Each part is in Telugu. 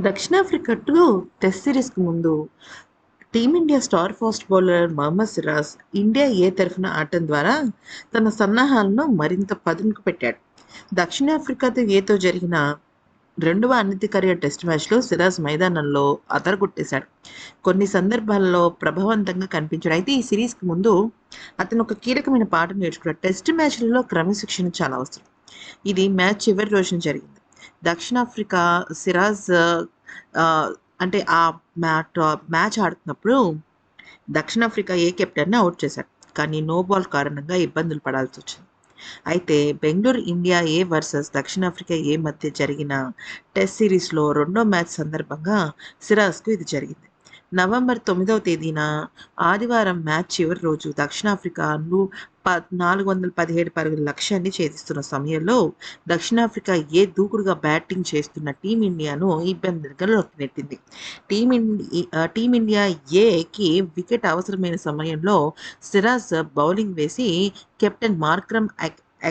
దక్షిణాఫ్రికాతో టెస్ట్ సిరీస్కు ముందు Team India star fast bowler Mohammed Siraj India A తరఫున ఆడటం ద్వారా తన సన్నాహాలను మరింత పదునుకు పెట్టాడు. దక్షిణాఫ్రికాతో ఏతో జరిగిన రెండవ అనధికారిక టెస్ట్ మ్యాచ్లో సిరాజ్ మైదానంలో అదరగొట్టేశాడు. కొన్ని సందర్భాల్లో ప్రభావవంతంగా కనిపించాడు. అయితే ఈ సిరీస్కి ముందు అతను ఒక కీలకమైన పాఠం నేర్చుకున్నాడు. టెస్ట్ మ్యాచ్లలో క్రమశిక్షణ చాలా అవసరం. ఇది మ్యాచ్ చివరి రోజున జరిగింది. దక్షిణాఫ్రికా సిరాజ్ ఆ, అంటే ఆ మ్యాట్ మ్యాచ్ ఆడుతున్నప్పుడు దక్షిణాఫ్రికా ఏ కెప్టెన్ని అవుట్ చేశాడు. కానీ నో బాల్ కారణంగా ఇబ్బందులు పడాల్సి వచ్చింది. అయితే బెంగళూరు ఇండియా ఏ వర్సెస్ దక్షిణాఫ్రికా ఏ మధ్య జరిగిన టెస్ట్ సిరీస్లో రెండో మ్యాచ్ సందర్భంగా సిరాజ్కు ఇది జరిగింది. నవంబర్ తొమ్మిదవ తేదీన ఆదివారం మ్యాచ్ చివరి రోజు దక్షిణాఫ్రికా నాలుగు వందల పదిహేడు పరుగుల లక్ష్యాన్ని ఛేదిస్తున్న సమయంలో దక్షిణాఫ్రికా ఏ దూకుడుగా బ్యాటింగ్ చేస్తున్న టీమిండియాను ఇబ్బందులలోకి నెట్టింది. టీమిండియా టీమిండియా ఏకి వికెట్ అవసరమైన సమయంలో సిరాజ్ బౌలింగ్ వేసి కెప్టెన్ మార్క్రమ్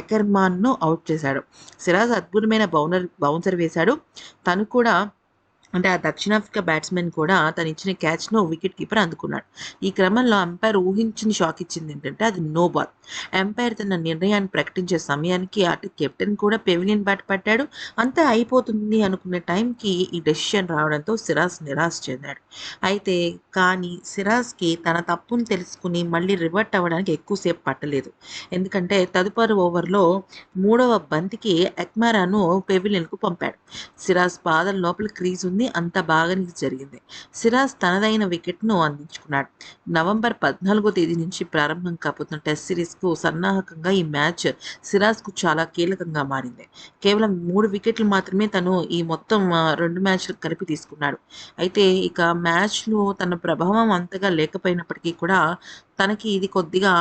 ఎకర్మాన్ను అవుట్ చేశాడు. సిరాజ్ అద్భుతమైన బౌనర్ బౌన్సర్ వేశాడు. తను కూడా అంటే ఆ దక్షిణాఫ్రికా బ్యాట్స్మెన్ కూడా తను ఇచ్చిన క్యాచ్ను వికెట్ కీపర్ అందుకున్నాడు. ఈ క్రమంలో అంపైర్ ఊహించిన షాక్ ఇచ్చింది ఏంటంటే అది నో బాల్ అంపైర్ తన నిర్ణయాన్ని ప్రకటించే సమయానికి అటు కెప్టెన్ కూడా పెవిలియన్ బ్యాట్ పట్టాడు. అంతా అయిపోతుంది అనుకునే టైంకి ఈ డెసిషన్ రావడంతో సిరాజ్ నిరాశ చెందాడు. అయితే కానీ సిరాజ్కి తన తప్పును తెలుసుకుని మళ్ళీ రివర్ట్ అవ్వడానికి ఎక్కువసేపు పట్టలేదు. ఎందుకంటే తదుపరి ఓవర్లో మూడవ బంతికి ఎక్మారాను పెవిలియన్కు పంపాడు. సిరాజ్ పాదం లోపల క్రీజ్ ఉంది. అంత బాగా జరిగింది. సిరాజ్ తనదైన వికెట్ను అందించుకున్నాడు. నవంబర్ పద్నాలుగో తేదీ నుంచి ప్రారంభం కాబోతున్న టెస్ట్ సిరీస్కు సన్నాహకంగా ఈ మ్యాచ్ సిరాజ్కు చాలా కీలకంగా మారింది. కేవలం మూడు వికెట్లు మాత్రమే తను ఈ మొత్తం రెండు మ్యాచ్లు కలిపి తీసుకున్నాడు. అయితే ఇక మ్యాచ్లో తన ప్రభావం అంతగా లేకపోయినప్పటికీ కూడా తనకి ఇది కొద్దిగా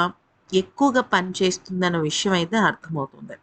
ఎక్కువగా పనిచేస్తుందన్న విషయం అయితే అర్థమవుతుంది.